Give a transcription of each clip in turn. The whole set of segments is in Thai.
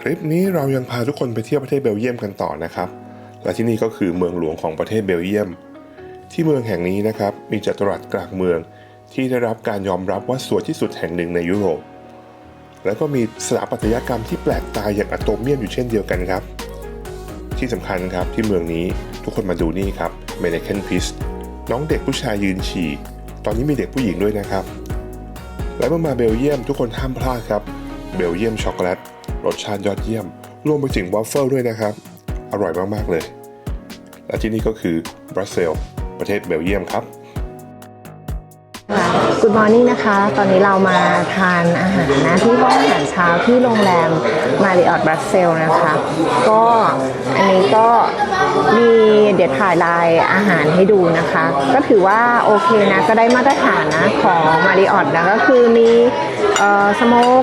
คลิปนี้เรายังพาทุกคนไปเที่ยวประเทศเบลเยียมกันต่อนะครับ และที่นี่ก็คือเมืองหลวงของประเทศเบลเยียม ที่เมืองแห่งนี้นะครับมีจัตุรัสกลางเมืองที่ได้รับการยอมรับว่าสวยที่สุดแห่งหนึ่งในยุโรป แล้วก็มีสถาปัตยกรรมที่แปลกตาอย่างอะโตเมียมอยู่เช่นเดียวกันครับ ที่สำคัญครับที่เมืองนี้ทุกคนมาดูนี่ครับเมเนเคนพิสน้องเด็กผู้ชายยืนฉี่ ตอนนี้มีเด็กผู้หญิงด้วยนะครับ และเมื่อมาเบลเยียมทุกคนห้ามพลาดครับ เบลเยียมช็อกโกแลต รสชาติยอดเยี่ยม รวมไปถึงวอฟเฟิลด้วยนะครับ อร่อยมากๆเลย และที่นี่ก็คือบรัสเซลประเทศเบลเยียมครับ Good Morning นะคะ ตอนนี้เรามาทานอาหารนะที่ห้องอาหารเช้าที่โรงแรมมาริออตบรัสเซลนะคะ ก็อันนี้ก็มีเดี๋ยวถ่ายลายอาหารให้ดูนะคะ ก็ถือว่าโอเคนะ ก็ได้มาตรฐานนะของมาริออตนะก็คือมีสโมก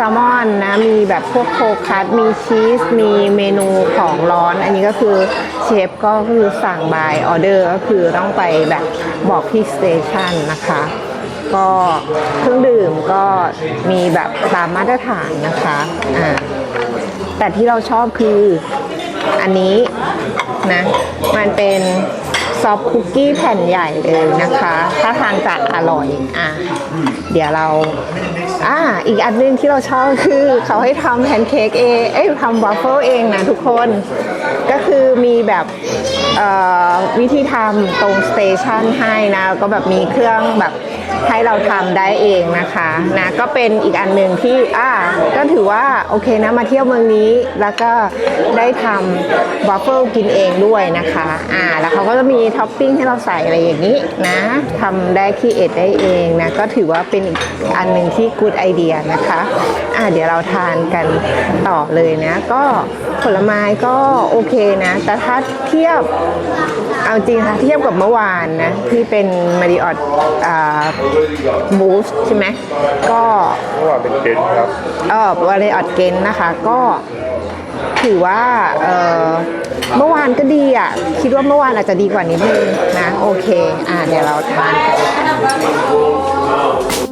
แซลมอนนะมีแบบพวกโคคัสมีชีส มีเมนูของร้อน อันนี้ก็คือเชฟก็คือสั่งบายออเดอร์ก็คือต้องไปแบบบอกที่สเตชันนะคะ ก็เครื่องดื่มก็มีแบบตามมาตรฐานนะคะอ่าแต่ที่เราชอบคืออันนี้นะมันเป็นซอฟคุกกี้แผ่นใหญ่เลยนะคะ ถ้าทานจะอร่อย อะ เดี๋ยวเรา อ่าอีกอันหนึงที่เราชอบคือเขาให้ทำแพนเค้กเองเอ้ยทำวาฟเฟิลเองนะทุกคน ก็คือมีแบบวิธีทำตรงสเตชันให้นะ ก็แบบมีเครื่องแบบ ให้เราทำได้เองนะคะนะก็เป็นอีกอันหนึ่งที่อ่าก็ถือว่าโอเคนะมาเที่ยวเมืองนี้แล้วก็ได้ทำวาฟเฟิลกินเองด้วยนะคะอ่าแล้วเขาก็จะมีท็อปปิ้งให้เราใส่อะไรอย่างนี้นะทำได้คีเอทได้เองนะก็ถือว่าเป็นอีกอันหนึ่งที่กูดไอเดียนะคะอ่าเดี๋ยวเราทานกันต่อเลยนะ ก็ผลไม้ก็โอเคนะ แต่ถ้าเทียบเอาจริงค่ะเทียบกับเมื่อวานนะที่เป็นมาริออตอ่าบูสใช่ไหมก็เมื่อวานเป็นเกนครับเออวาเลออดเกนนะคะก็ถือว่าเออเมื่อวานก็ดีอะ คิดว่าเมื่อวานอาจจะดีกว่านิดนึงนะ โอเค อ่าเดี๋ยวเราทานกัน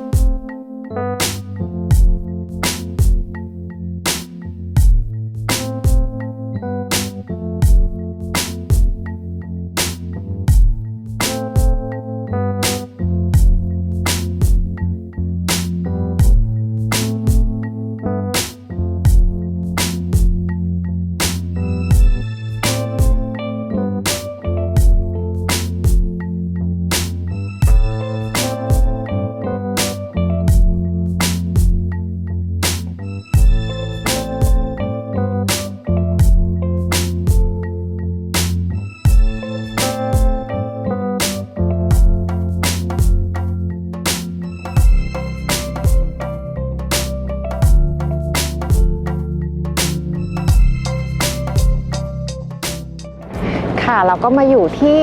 ค่ะ เราก็มาอยู่ที่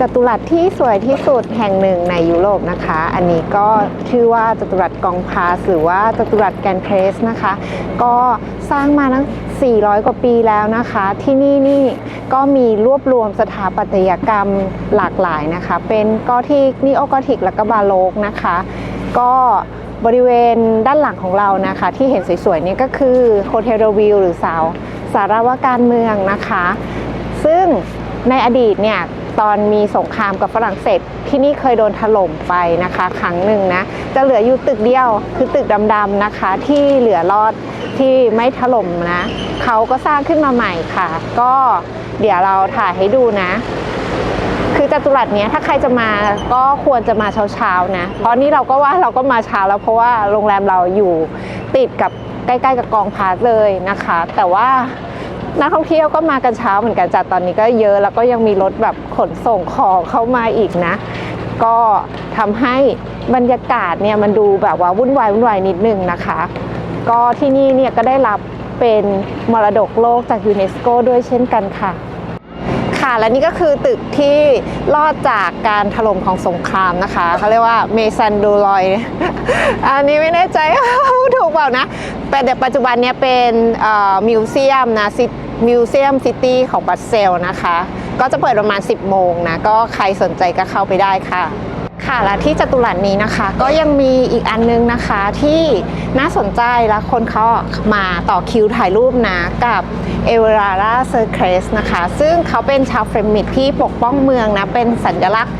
จัตุรัสที่สวยที่สุดแห่งหนึ่งในยุโรปนะคะ อันนี้ก็ชื่อว่าจัตุรัสกองพาสหรือว่าจัตุรัสแกรนเพรสนะคะ ก็สร้างมาตั้ง 400 กว่าปีแล้วนะคะ ที่นี่นี่ก็มีรวบรวมสถาปัตยกรรมหลากหลายนะคะ เป็นกอธิกนีโอกอธิกและก็บาโลกนะคะ ก็บริเวณด้านหลังของเรานะคะ ที่เห็นสวยๆนี่ก็คือโฮเทลวิวหรือสาวสารวการเมืองนะคะ ซึ่ง ในอดีตเนี่ยตอนมีสงครามกับฝรั่งเศสที่นี่เคยโดนถล่มไปนะคะ ครั้งหนึ่งนะ จะเหลืออยู่ตึกเดียวคือตึกดำๆนะคะ ที่เหลือรอดที่ไม่ถล่มนะเขาก็สร้างขึ้นมาใหม่ค่ะ ก็เดี๋ยวเราถ่ายให้ดูนะ คือจัตุรัสเนี้ยถ้าใครจะมาก็ควรจะมาเช้าๆนะเพราะนี่เราก็ว่าเราก็มาเช้าแล้วเพราะว่าโรงแรมเราอยู่ติดกับใกล้ๆกับกองพาสเลยนะคะ แต่ว่า นักท่องเที่ยวก็มากันเช้าเหมือนกันจัดตอนนี้ก็เยอะแล้วก็ยังมีรถแบบขนส่งของเข้ามาอีกนะ ก็ทำให้บรรยากาศเนี่ยมันดูแบบว่าวุ่นวายวุ่นวายนิดนึงนะคะ ก็ที่นี่เนี่ยก็ได้รับเป็นมรดกโลกจากยูเนสโกด้วยเช่นกันค่ะค่ะและนี่ก็คือตึกที่รอดจากการถล่มของสงครามนะคะเขาเรียกว่าเมซันดูลอย อันนี้ไม่แน่ใจพูดถูกเปล่านะ แต่เดี๋ยวปัจจุบันเนี้ยเป็นมิวเซียมนะซิ มิวเซียมซิตี้ของบัสเซลนะคะ ก็จะเปิดประมาณ 10 โมงนะ ก็ใครสนใจก็เข้าไปได้ค่ะ ค่ะและที่จตุรัสนี้นะคะ ก็ยังมีอีกอันนึงนะคะที่น่าสนใจและคนเขามาต่อคิวถ่ายรูปนะกับเอเวอราราเซอร์เคสนะคะ ซึ่งเขาเป็นชาวเฟรมิดที่ปกป้องเมืองนะ เป็นสัญลักษณ์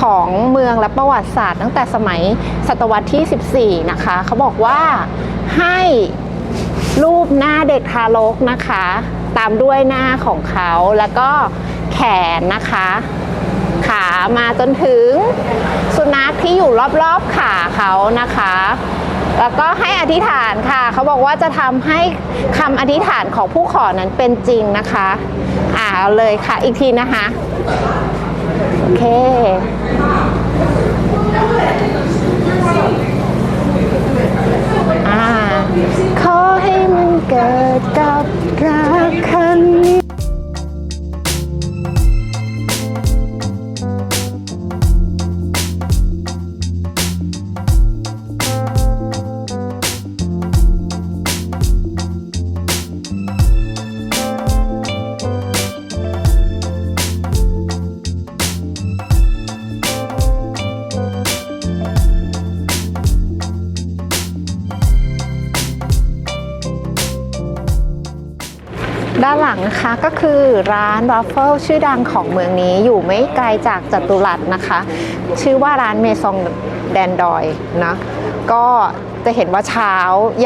ของเมืองและประวัติศาสตร์ตั้งแต่สมัยศตวรรษที่ 14 นะคะ เขาบอกว่าให้รูปหน้าเด็กทารกนะคะ ตามด้วยหน้าของเขาแล้วก็แขนนะคะ ขามาจนถึงสุนัขที่อยู่รอบๆขาเขานะคะ แล้วก็ให้อธิษฐานค่ะ เขาบอกว่าจะทำให้คำอธิษฐานของผู้ขอนั้นเป็นจริงนะคะ อ่าเอาเลยค่ะอีกทีนะคะโอเคอ่า ร้านวาฟเฟิลชื่อดังของเมืองนี้อยู่ไม่ไกลจากจัตุรัสนะคะ ชื่อว่าร้านเมซองแดนดอยนะก็ จะเห็นว่าเช้า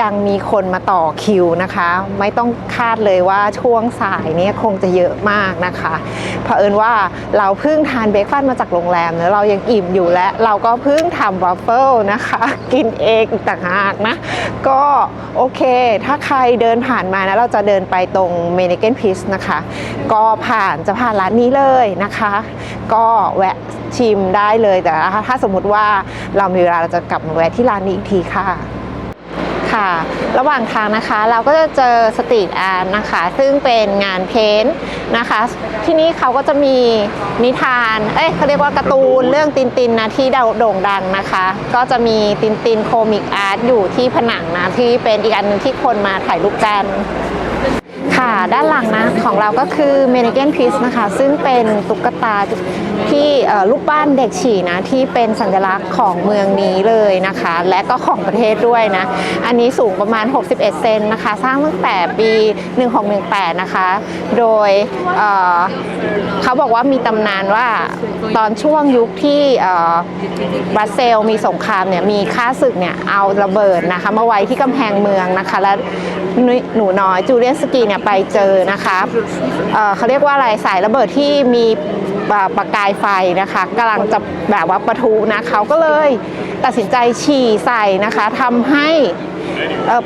ยังมีคนมาต่อคิวนะคะ ไม่ต้องคาดเลยว่าช่วงสายนี่ยคงจะเยอะมากนะคะเผอิญว่าเราเพิ่งทานเบรกฟาสต์มาจากโรงแรมแล้วเรายังอิ่มอยู่และเราก็เพิ่งทำว a ฟเฟิลนะคะ กินเองต่างหากนะ ก็โอเค ถ้าใครเดินผ่านมานะเราจะเดินไปตรงเมนิเกนพิสนะคะ ก็ผ่านจะผ่านร้านนี้เลยนะคะ ก็แวะชิมได้เลยแต่ถ้าสมมติว่าเรามีเวลาเราจะกลับมาแวะที่ร้านนี้อีกทีค่ะ ค่ะ ระหว่างทางนะคะเราก็จะเจอสตรีทอาร์ตนะคะ ซึ่งเป็นงานเพ้นท์นะคะ ที่นี่เขาก็จะมีนิทาน เอ้ยเขาเรียกว่าการ์ตูนเรื่องตินตินนะที่โด่งดังนะคะ ก็จะมีตินตินโคมิกอาร์ตอยู่ที่ผนังนะที่เป็นอีกอันหนึงที่คนมาถ่ายรูปกันค่ะด้านหลังนะของเราก็คือ m a n n e q u i n Piece นะคะ ซึ่งเป็นตุ๊กตา ที่รูปปั้นเด็กฉี่นะที่เป็นสัญลักษณ์ของเมืองนี้เลยนะคะ และก็ของประเทศด้วยนะ อันนี้สูงประมาณ 61 เซนนะคะ สร้างตั้งแต่ปี 1618 นะคะ โดยเเขาบอกว่ามีตำนานว่าตอนช่วงยุคที่บรัสเซลมีสงครามเนี่ยมีค่าศึกเนี่ยเอาระเบิดนะคะมาไว้ที่กำแพงเมืองนะคะ และหนูน้อยจูเลียนสกีเนี่ยไปเจอนะคะเเขาเรียกว่าอะไรสายระเบิดที่มี ประกายไฟนะคะกำลังจะแบบว่าประทุนะเขาก็เลยตัดสินใจฉี่ใส่นะคะทำให้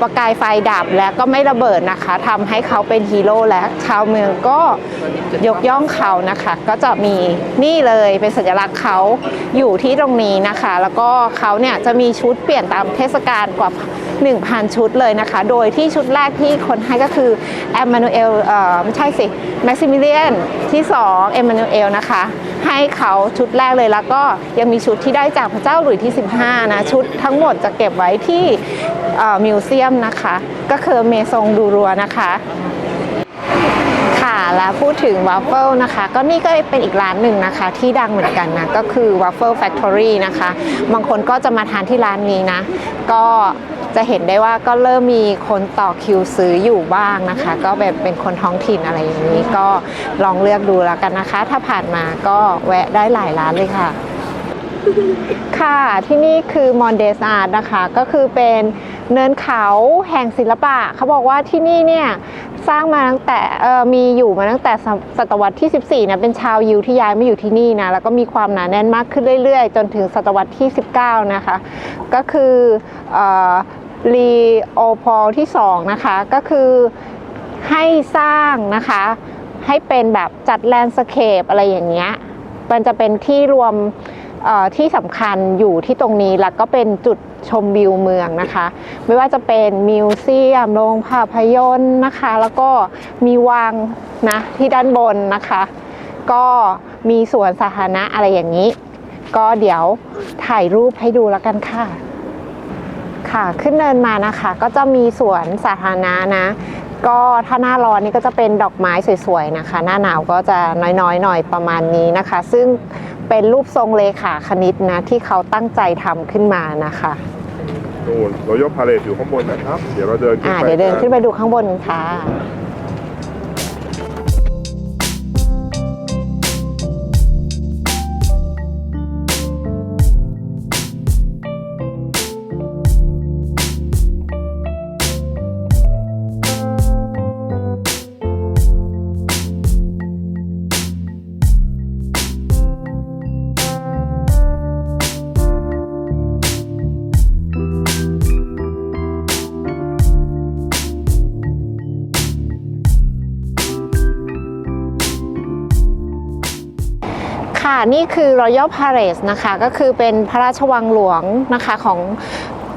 ประกายไฟดับและก็ไม่ระเบิดนะคะทำให้เขาเป็นฮีโร่และชาวเมืองก็ยกย่องเขานะคะ ก็จะมีนี่เลยเป็นสัญลักษณ์เขาอยู่ที่ตรงนี้นะคะ แล้วก็เขาเนี่ยจะมีชุดเปลี่ยนตามเทศกาลกว่า 1,000 ชุดเลยนะคะ โดยที่ชุดแรกที่คนให้ก็คือแอมมานูเอลเออไม่ใช่สิแม็กซิมิเลียนที่2เอมมานูเอลนะคะ ให้เขาชุดแรกเลยแล้วก็ยังมีชุดที่ได้จากพระเจ้าหลุยส์ที่ 15 นะ ชุดทั้งหมดจะเก็บไว้ที่มิวเซียมนะคะ ก็คือเมซงดูรัวนะคะค่ะแล้วพูดถึงว a ฟเฟิลนะคะ ก็นี่ก็เป็นอีกร้านหนึ่งนะคะ ที่ดังเหมือนกันนะก็คือ Waffle Factory นะคะ บางคนก็จะมาทานที่ร้านนี้นะ ก็ จะเห็นได้ว่าก็เริ่มมีคนต่อคิวซื้ออยู่บ้างนะคะ ก็แบบเป็นคนท้องถิ่นอะไรอย่างนี้ก็ลองเลือกดูแล้วกันนะคะ ถ้าผ่านมาก็แวะได้หลายร้านเลยค่ะค่ะที่นี่คือมอนเดสอาร์นะคะก็คือเป็นเนินเขาแห่งศิลปะ เขาบอกว่าที่นี่เนี่ยสร้างมาตั้งแต่มีอยู่มาตั้งแต่ศตวรรษที่ 14นะเป็นชาวยิวที่ย้ายมาอยู่ที่นี่นะแล้วก็มีความหนาแน่นมากขึ้นเรื่อยๆ จนถึงศตวรรษที่ 19 นะคะ ก็คือ รีโอพอลที่2นะคะก็คือให้สร้างนะคะ ให้เป็นแบบจัดแลนด์สเคปอะไรอย่างเงี้ยมันจะเป็นที่รวมที่สำคัญอยู่ที่ตรงนี้แล้วก็เป็นจุดชมวิวเมืองนะคะ ไม่ว่าจะเป็นมิวเซียมโรงภาพยนตร์นะคะ แล้วก็มีวังนะที่ด้านบนนะคะ ก็มีสวนสาธารณะอะไรอย่างนี้ ก็เดี๋ยวถ่ายรูปให้ดูแล้วกันค่ะ ค่ะ ขึ้นเนินมานะคะ ก็จะมีสวนสาธารณะนะ ก็ถ้าหน้าร้อนนี่ก็จะเป็นดอกไม้สวยๆนะคะ หน้าหนาวก็จะน้อยๆหน่อยประมาณนี้นะคะ ซึ่งเป็นรูปทรงเลขาคณิตนะที่เขาตั้งใจทำขึ้นมานะคะนู่นรอยพาเลทอยู่ข้างบนนะครับ เดี๋ยวเราเดินขึ้นอ่าไปเดี๋ยวเดินขึ้นไปดูข้างบนกันค่ะ นี่คือ Royal Palace นะคะ ก็คือเป็นพระราชวังหลวงนะคะของ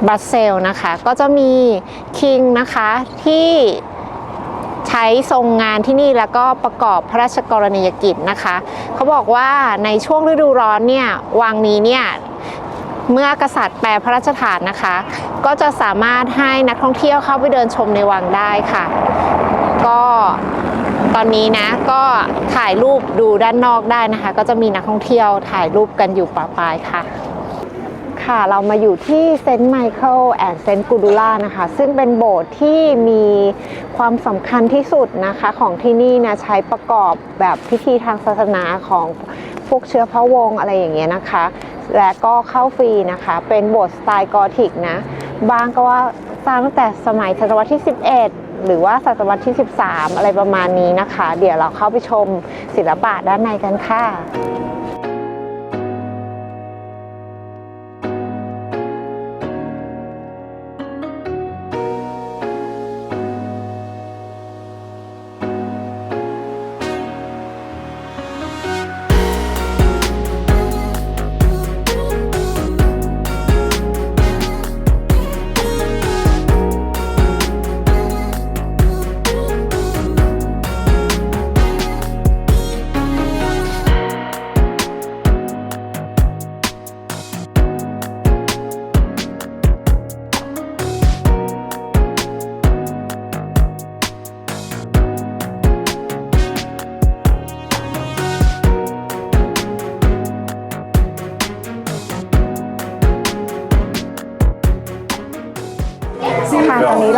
บรัสเซลส์นะคะ ก็จะมีคิงนะคะที่ใช้ทรงงานที่นี่แล้วก็ประกอบพระราชกรณียกิจนะคะ เขาบอกว่าในช่วงฤดูร้อนเนี่ยวังนี้เนี่ยเมื่อกษัตริย์แปลพระราชฐานนะคะ ก็จะสามารถให้นักท่องเที่ยวเข้าไปเดินชมในวังได้ค่ะ ก็ ตอนนี้นะก็ถ่ายรูปดูด้านนอกได้นะคะ ก็จะมีนักท่องเที่ยวถ่ายรูปกันอยู่ปะปายค่ะ ค่ะเรามาอยู่ที่เซนต์ไมเคิลแอนด์เซนต์กูดูล่านะคะ ซึ่งเป็นโบสถ์ที่มีความสำคัญที่สุดนะคะของที่นี่นะใช้ประกอบแบบพิธีทางศาสนาของพวกเชื้อพระวงศ์อะไรอย่างเงี้ยนะคะ และก็เข้าฟรีนะคะ เป็นโบสถ์สไตล์กอธิกนะ บางก็ว่าสร้างตั้งแต่สมัยศตวรรษที่ 11 หรือว่าศตวรรษที่ 13 อะไรประมาณนี้นะคะ เดี๋ยวเราเข้าไปชมศิลปะด้านในกันค่ะ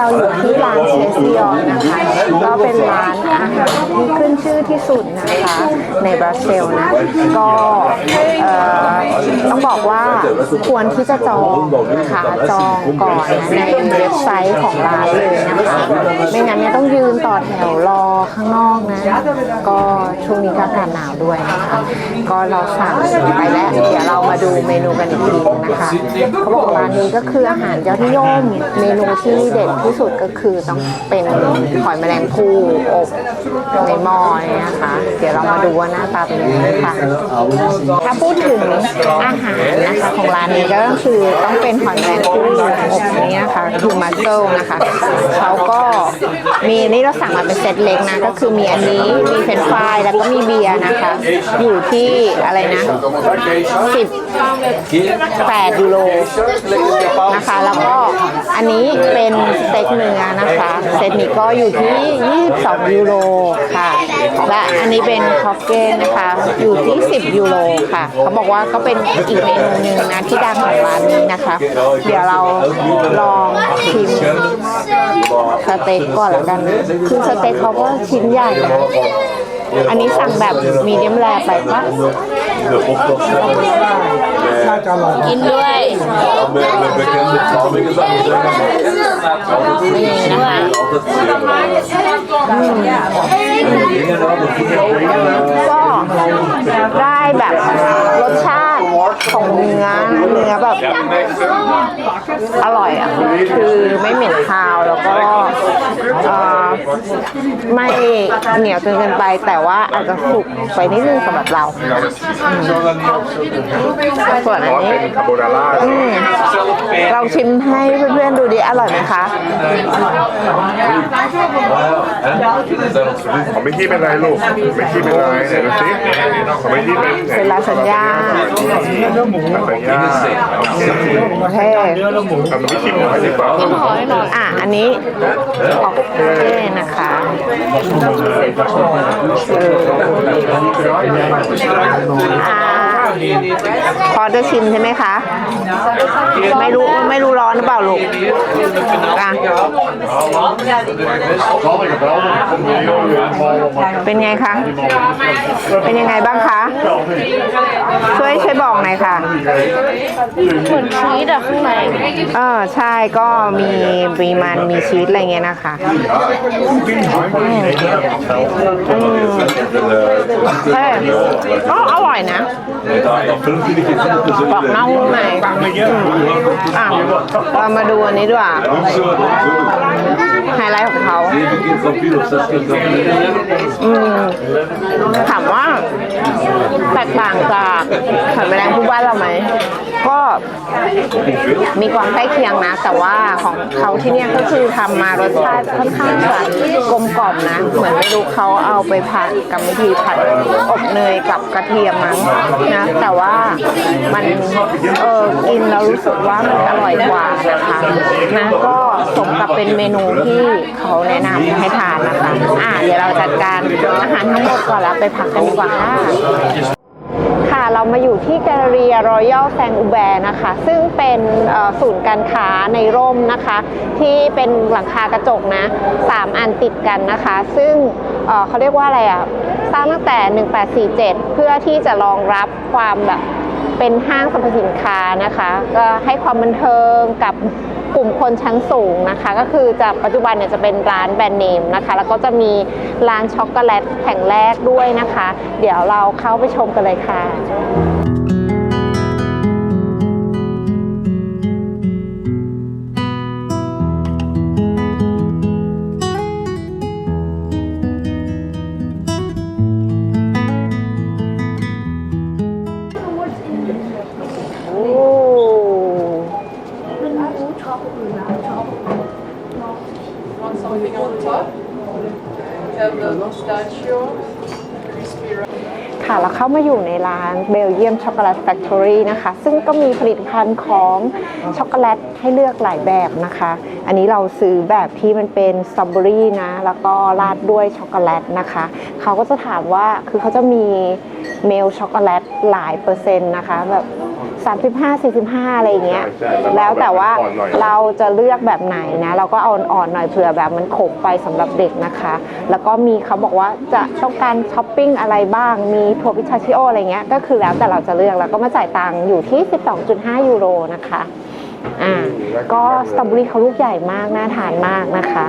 ค่ะตอน เราอยู่ที่ร้านเชสติออนะคะก็เป็นร้านอาหารที่ขึ้นชื่อที่สุดนะคะในบราซิลนะก็ต้องบอกว่าควรที่จะจองนะคะจองก่อนนะในเว็บไซต์ของร้านเลยนะคะไม่งั้นเนี่ยต้องยืนต่อแถวรอข้างนอกนะ ก็ช่วงนี้ก็อากาศหนาวด้วยนะคะก็เราสั่งไปแล้วเดี๋ยวเรามาดูเมนูกันอีกทีนึงนะคะเขาบอกร้านนี้ก็คืออาหารยอดนิยมเมนูที่เด็ดที่สุดก็คือต้องเป็นหอยแมลงภู่อบในหม้อนี่นะคะ เดี๋ยวเรามาดูว่าหน้าตาเป็นยังไงค่ะ ถ้าพูดถึงอาหารนะคะของร้านนี้ก็คือต้องเป็นหอยแมลงภู่อบนี้นะคะคือมัสเกิลนะคะเขาก็มีนี่เราสั่งมาเป็นเซตเล็กนะ ก็คือมีอันนี้มีเฟรนช์ฟรายแล้วก็มีเบียร์นะคะ อยู่ที่อะไรนะสิบ8ยูโรนะคะ แล้วก็อันนี้เป็นสเต็กเนื้อนะคะเซตนี้ก็อยู่ที่ 22 ยูโรค่ะ และอันนี้เป็นคอฟเก้นะคะ อยู่ที่ 10 ยูโรค่ะ เขาบอกว่าก็เป็นอีกเมนูหนึ่งนะที่ดังของร้านนี้นะคะ เดี๋ยวเราลองชิมสเต็กก่อนแล้วกัน คือสเต็กเขาก็ชิ้นใหญ่นะ อันนี้สั่งแบบมีเดียมแรไปปะกินด้วยก็ได้แบบรสชาติของเนื้อเนื้อแบบอร่อยอะ คือไม่เหม็นคาวแล้วก็เอ่อไม่เหนียวจนเกินไปแต่ว่าอาจจะสุกไปนิดนึงสำหรับเรา อส่วนอันเพราะนี้เป็นคาโบนาร่าอืมเราชิมให้เพื่อนๆดูดิอร่อยไหมคะของไม่ที่เป็นไรลูกไม่ที่เป็นไรไหนดูสิของไม่ที่เป็นไหนเป็นลาสัญญาลาซานญ่าโอเคโอเคทำไม่ชิมหน่อยดีกว่าอะอันนี้ออกเท่นะคะเออ Thank you. พอจะชิมใช่ไหมคะ ไม่รู้ไม่รู้ร้อนหรือเปล่าลูกอะเป็นไงคะ เป็นยังไงบ้างคะ ช่วยช่วยบอกหน่อยค่ะ เหมือนชีสอะข้างในเออใช่ก็มีมีมันมีชีสอะไรเงี้ยนะคะเออก็อร่อยนะปอกน่าวุ่นในอะเรามาดูอันนี้ด้วยอะไฮไลท์ของเขา อืมถามว่า แตกต่างจากไข่แมลงผู้บ้านเราไหม ก็มีความใกล้เคียงนะ แต่ว่าของเขาที่เนี่ยก็คือทำมารสชาติค่อนข้างจะกลมกล่อมนะ เหมือนไม่รู้เขาเอาไปผัดกรรมวิธีผัดอบเนยกับกระเทียมมั้งนะ แต่ว่ามันเออกินแล้วรู้สึกว่ามันอร่อยกว่านะคะนะก็สมกับเป็นเมนูที่เขาแนะนำให้ทานนะคะ อ่าเดี๋ยวเราจัดการอาหารทั้งหมดก่อนแล้วไปพักกันดีกว่าค่ะ ค่ะเรามาอยู่ที่แกลเลอรี่รอยัลแซงอูแบนะคะ ซึ่งเป็นศูนย์การค้าในร่มนะคะ ที่เป็นหลังคากระจกนะสามอันติดกันนะคะ ซึ่งเเขาเรียกว่าอะไรอะสร้างตั้งแต่ 1847 เพื่อที่จะรองรับความแบบ เป็นห้างสรรพสินค้านะคะ ก็ให้ความบันเทิงกับกลุ่มคนชั้นสูงนะคะ ก็คือจะปัจจุบันเนี่ยจะเป็นร้านแบรนด์เนมนะคะ แล้วก็จะมีร้านช็อกโกแลตแห่งแรกด้วยนะคะ เดี๋ยวเราเข้าไปชมกันเลยค่ะ ร้านเบลเยียมช็อกโกแลตแฟคทอรี่นะคะ ซึ่งก็มีผลิตภัณฑ์ของช็อกโกแลตให้เลือกหลายแบบนะคะ อันนี้เราซื้อแบบที่มันเป็นสตรอเบอรี่นะ แล้วก็ราดด้วยช็อกโกแลตนะคะ เขาก็จะถามว่าคือเขาจะมีเมลช็อกโกแลตหลายเปอร์เซ็นต์นะคะแบบ 35 45 อะไรอย่างเงี้ย ใช่ใช่แล้วแต่ว่าอ่อนหน่อย เราจะเลือกแบบไหนนะ เราก็เอาอ่อนๆหน่อยเผื่อแบบมันขมไปสำหรับเด็กนะคะ แล้วก็มีเขาบอกว่าจะต้องการช้อปปิ้งอะไรบ้าง มีถั่วพิชาชิโออะไรเงี้ย ก็คือแล้วแต่เราจะเลือก แล้วก็มาจ่ายตังค์อยู่ที่ 12.5 ยูโรนะคะ อ่าก็สตรอเบอรี่เขาลูกใหญ่มากน่าทานมากนะคะ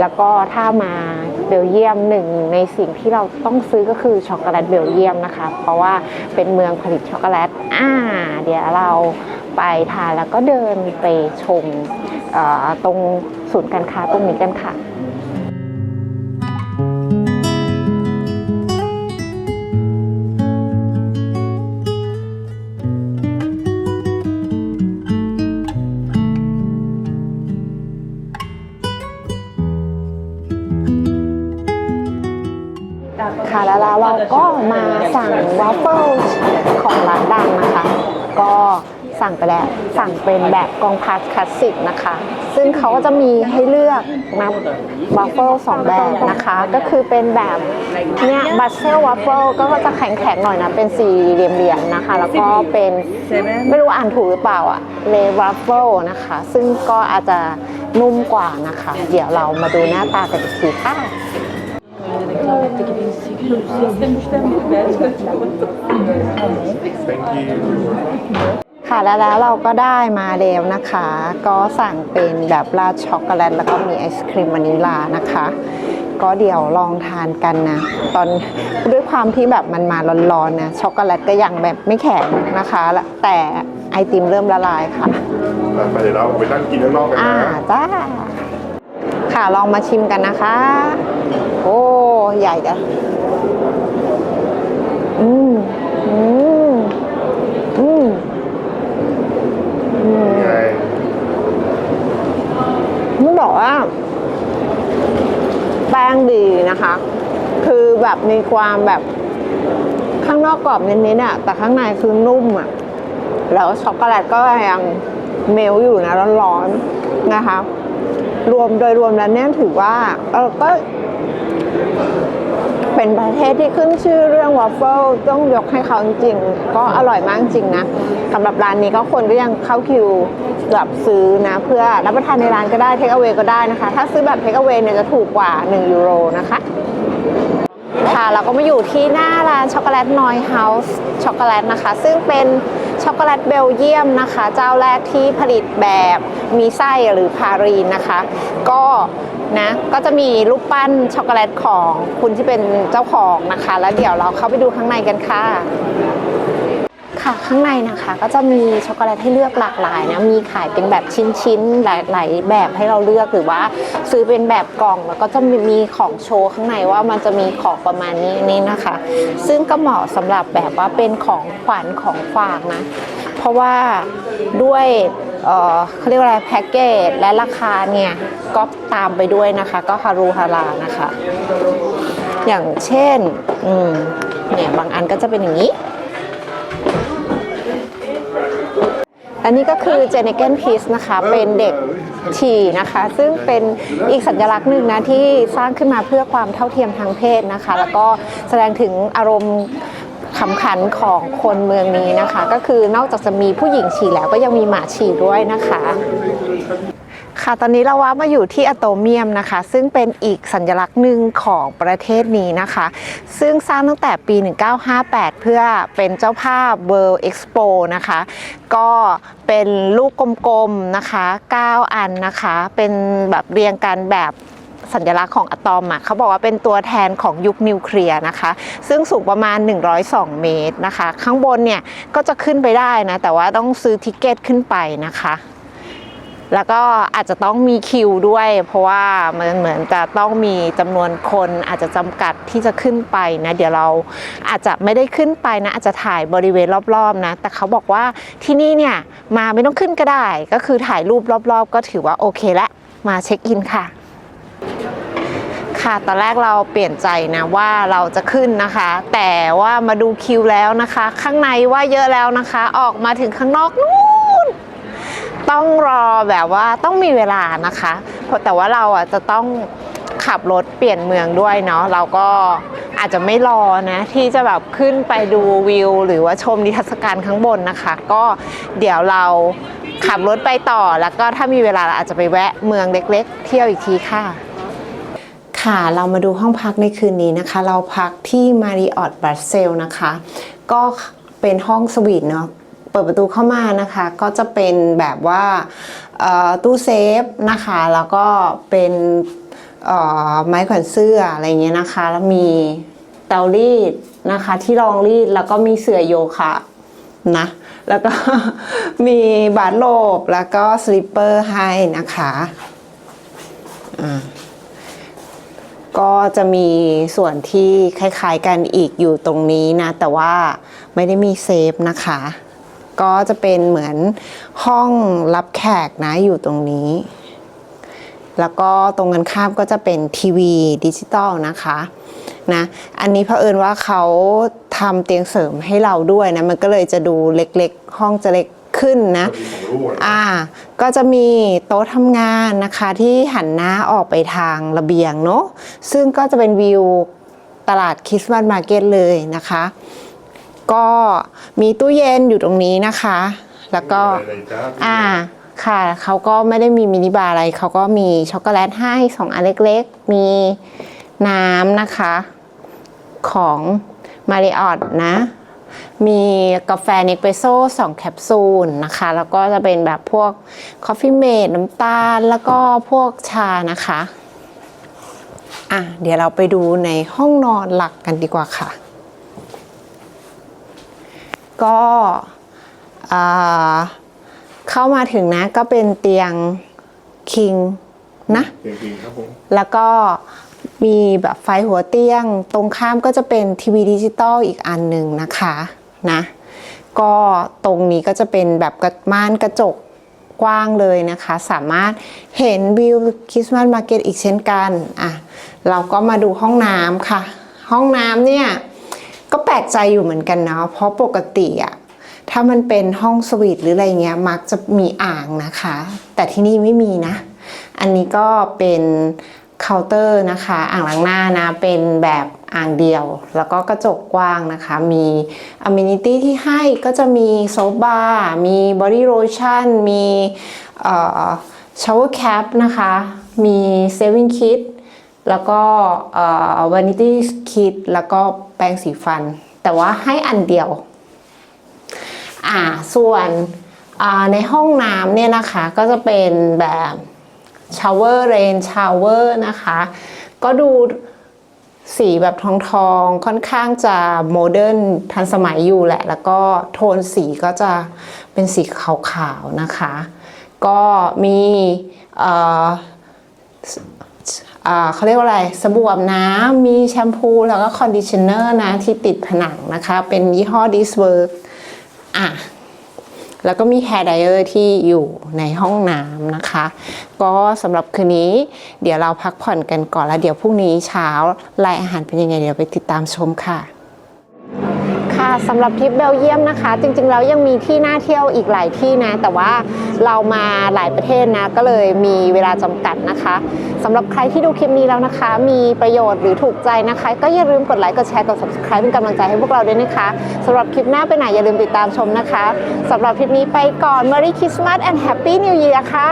แล้วก็ถ้ามาเบลเยียมหนึ่งในสิ่งที่เราต้องซื้อก็คือช็อกโกแลตเบลเยียมนะคะ เพราะว่าเป็นเมืองผลิตช็อกโกแลตอ่าเดี๋ยวเราไปทานแล้วก็เดินไปชมตรงศูนย์การค้าตรงนี้กันค่ะ สั่งไปแล้ว สั่งเป็นแบบกองพัสคลาสสิกนะคะ ซึ่งเขาก็จะมีให้เลือกนะวาฟเฟิลสองแบบนะคะ ก็คือเป็นแบบเนี่ยบัสเซลวาฟเฟิลก็จะแข็งๆหน่อยนะ เป็นสี่เหลี่ยมๆนะคะ แล้วก็เป็นไม่รู้อ่านถูกหรือเปล่าอะเลวาฟเฟิลนะคะ ซึ่งก็อาจจะนุ่มกว่านะคะ เดี๋ยวเรามาดูหน้าตากันอีกทีค่ะ ค่ะแล้วแล้วเราก็ได้มาแล้วนะคะ ก็สั่งเป็นแบบราดช็อกโกแลตแล้วก็มีไอศครีมวานิลลานะคะ ก็เดี๋ยวลองทานกันนะ ตอนด้วยความที่แบบมันมาร้อนๆนะช็อกโกแลตก็ยังแบบไม่แข็งนะคะแต่ไอติมเริ่มละลายค่ะไปเดี๋ยวเราไปนั่งกินข้างนอกกันอ่านะจ้าค่ะลองมาชิมกันนะคะ โอ้ใหญ่จ้ะอืม อืม อืม อืม ไง ต้อง บอกว่า แป้งดีนะคะ คือแบบมีความแบบข้างนอกกรอบนิดๆอะแต่ข้างในคือนุ่มอะ แล้วช็อกโกแลตก็ยังเมลอยู่นะร้อนๆนะคะ รวมโดยรวมแล้วเนี่ยถือว่าเออก็ เป็นประเทศที่ขึ้นชื่อเรื่องวอฟเฟิลต้องยกให้เขาจริงๆก็อร่อยมากจริงนะสำหรับร้านนี้ก็คนก็ยังเข้าคิวแบบซื้อนะ เพื่อรับประทานในร้านก็ได้เทคเอา a y ก็ได้นะคะ ถ้าซื้อแบบเทคเอา a y เนี่ยจะถูกกว่า 1 ยูโรนะคะค่ะเราก็มาอยู่ที่หน้าร้านช็อกโกแลตนอยเฮาส์ช็อกโกแลตนะคะ ซึ่งเป็นช็อกโกแลตเบลเยียมนะคะ เจ้าแรกที่ผลิตแบบมีไส้หรือพารีนนะคะ ก็ นะก็จะมีรูปปั้นช็อกโกแลตของคุณที่เป็นเจ้าของนะคะ แล้วเดี๋ยวเราเข้าไปดูข้างในกันค่ะ ค่ะข้างในนะคะก็จะมีช็อกโกแลตให้เลือกหลากหลายนะมีขายเป็นแบบชิ้นๆหลายๆแบบให้เราเลือกหรือว่า ซื้อเป็นแบบกล่องแล้วก็จะมีของโชว์ข้างในว่ามันจะมีของประมาณนี้นี่นะคะ ซึ่งก็เหมาะสำหรับแบบว่าเป็นของขวัญของฝากนะ เพราะว่าด้วยเอ่อเขาเรียกว่าอะไรแพ็กเกจและราคาเนี่ยก็ตามไปด้วยนะคะ ก็ฮารูฮารานะคะ อย่างเช่นเนี่ยบางอันก็จะเป็นอย่างนี้ อันนี้ก็คือเจเนเกนพีซนะคะ เป็นเด็กฉี่นะคะ ซึ่งเป็นอีกสัญลักษณ์หนึ่งนะที่สร้างขึ้นมาเพื่อความเท่าเทียมทางเพศนะคะ แล้วก็แสดงถึงอารมณ์ ขำขันของคนเมืองนี้นะคะ ก็คือนอกจากจะมีผู้หญิงฉี่แล้วก็ยังมีหมาฉี่ด้วยนะคะ ค่ะตอนนี้เราว่ามาอยู่ที่อะโตเมียมนะคะ ซึ่งเป็นอีกสัญลักษณ์หนึ่งของประเทศนี้นะคะ ซึ่งสร้างตั้งแต่ปี 1958 เพื่อเป็นเจ้าภาพ World Expo นะคะ ก็เป็นลูกกลมๆนะคะ 9 อันนะคะ เป็นแบบเรียงกันแบบ สัญลักษณ์ของอะตอมอะเขาบอกว่าเป็นตัวแทนของยุคนิวเคลียร์นะคะ ซึ่งสูงประมาณ 102 เมตรนะคะ ข้างบนเนี่ยก็จะขึ้นไปได้นะ แต่ว่าต้องซื้อทิเกตขึ้นไปนะคะแล้วก็อาจจะต้องมีคิวด้วย เพราะว่ามันเหมือนจะต้องมีจำนวนคนอาจจะจำกัดที่จะขึ้นไปนะเดี๋ยวเราอาจจะไม่ได้ขึ้นไปนะ อาจจะถ่ายบริเวณรอบๆนะ แต่เขาบอกว่าที่นี่เนี่ยมาไม่ต้องขึ้นก็ได้ ก็คือถ่ายรูปรอบๆ ก็ถือว่าโอเคละมาเช็คอินค่ะ ค่ะตอนแรกเราเปลี่ยนใจนะว่าเราจะขึ้นนะคะ แต่ว่ามาดูคิวแล้วนะคะ ข้างในว่าเยอะแล้วนะคะ ออกมาถึงข้างนอกนู่นต้องรอแบบว่าต้องมีเวลานะคะเพราะแต่ว่าเราอะจะต้องขับรถเปลี่ยนเมืองด้วยเนาะเราก็อาจจะไม่รอนะที่จะแบบขึ้นไปดูวิว หรือว่าชมนิทรรศการข้างบนนะคะ ก็เดี๋ยวเราขับรถไปต่อแล้วก็ถ้ามีเวลาเราอาจจะไปแวะเมืองเล็ก ๆ เที่ยวอีกทีค่ะ ค่ะเรามาดูห้องพักในคืนนี้นะคะ เราพักที่ Marriott b r u s s e l นะคะ ก็เป็นห้องสวีทเนาะเปิดประตูเข้ามานะคะ ก็จะเป็นแบบว่าตู้เซฟนะคะ แล้วก็เป็นไม้แขวนเสื้ออะไรเงี้ยนะคะ แล้วมีเตารีดนะคะที่รองรีดแล้วก็มีเสื่อโยคะนะแล้วก็มีบาร์โลบแล้วก็สลิปเปอร์ให้นะคะอ่า ก็จะมีส่วนที่คล้ายๆกันอีกอยู่ตรงนี้นะ แต่ว่าไม่ได้มีเซฟนะคะ ก็จะเป็นเหมือนห้องรับแขกนะอยู่ตรงนี้ แล้วก็ตรงกันข้ามก็จะเป็นทีวีดิจิตอลนะคะนะอันนี้เผอิญว่าเขาทำเตียงเสริมให้เราด้วยนะ มันก็เลยจะดูเล็กๆ ห้องจะเล็ก ขึ้นนะอ่าก็จะมีโต๊ะทำงานนะคะที่หันหน้าออกไปทางระเบียงเนาะซึ่งก็จะเป็นวิวตลาดคริสต์มาสมาร์เก็ตเลยนะคะ ก็มีตู้เย็นอยู่ตรงนี้นะคะ แล้วก็อ่าค่ะเขาก็ไม่ได้มีมินิบาร์อะไรเขาก็มีช็อกโกแลตให้สองอันเล็กๆ มีน้ำนะคะของมาริออตนะ มีกาแฟเนสเปรสโซ่สองแคปซูลนะคะ แล้วก็จะเป็นแบบพวกคอฟฟี่เมดน้ำตาล แล้วก็พวกชานะคะอะเดี๋ยวเราไปดูในห้องนอนหลักกันดีกว่าค่ะ ก็อ่าเข้ามาถึงนะก็เป็นเตียงคิงนะจริงๆครับผมแล้วก็ มีแบบไฟหัวเตียง ตรงข้ามก็จะเป็นทีวีดิจิตอลอีกอันหนึ่งนะคะนะก็ตรงนี้ก็จะเป็นแบบกระม่านกระจกกว้างเลยนะคะ สามารถเห็นวิวคริสต์มาสมาร์เก็ตอีกเช่นกันอะเราก็มาดูห้องน้ำค่ะ ห้องน้ำเนี่ย ก็แปลกใจอยู่เหมือนกันเนาะเพราะปกติอะถ้ามันเป็นห้องสวีทหรืออะไรเงี้ยมักจะมีอ่างนะคะ แต่ที่นี่ไม่มีนะ อันนี้ก็เป็น เคาน์เตอร์นะคะ อ่างล้างหน้านะเป็นแบบอ่างเดียว แล้วก็กระจกกว้างนะคะ มีอ m ม n i t y ที่ให้ก็จะมีโซฟบาร์มีบอดี้โ t ชั่นมีชาวเวอร์แคปนะคะ มีเซฟิงคิดแล้วก็วานิตี้คิดแล้วก็แปรงสีฟัน แต่ว่าให้อันเดียว อ่าส่วนอ่าในห้องน้ำเนี่ยนะคะก็จะเป็นแบบ ชาวเวอร์เรนชาวเวอร์นะคะ ก็ดูสีแบบทองทองค่อนข้างจะโมเดิร์นทันสมัยอยู่แหละ แล้วก็โทนสีก็จะเป็นสีขาวๆนะคะ ก็มีเอ่ออเขาเรียกว่าอะไร สบู่อาบน้ำมีแชมพูแล้วก็คอนดิชเนอร์นะที่ติดผนังนะคะ เป็นยี่ห้อ This Work อะ แล้วก็มีแฮร์ไดเออร์ที่อยู่ในห้องน้ำนะคะ ก็สำหรับคืนนี้เดี๋ยวเราพักผ่อนกันก่อนแล้วเดี๋ยวพรุ่งนี้เช้าลายอาหารเป็นยังไงเดี๋ยวไปติดตามชมค่ะ สำหรับทริปเบลเยียมนะคะ จริงๆแล้วยังมีที่น่าเที่ยวอีกหลายที่นะ แต่ว่าเรามาหลายประเทศนะ ก็เลยมีเวลาจำกัดนะคะสำหรับใครที่ดูคลิปนี้แล้วนะคะ มีประโยชน์หรือถูกใจนะคะ ก็อย่าลืมกดไลค์กดแชร์กด subscribe เป็นกำลังใจให้พวกเราด้วยนะคะสำหรับคลิปหน้าไปไหนอย่าลืมติดตามชมนะคะสำหรับคลิปนี้ไปก่อน Merry Christmas and Happy New Year ค่ะ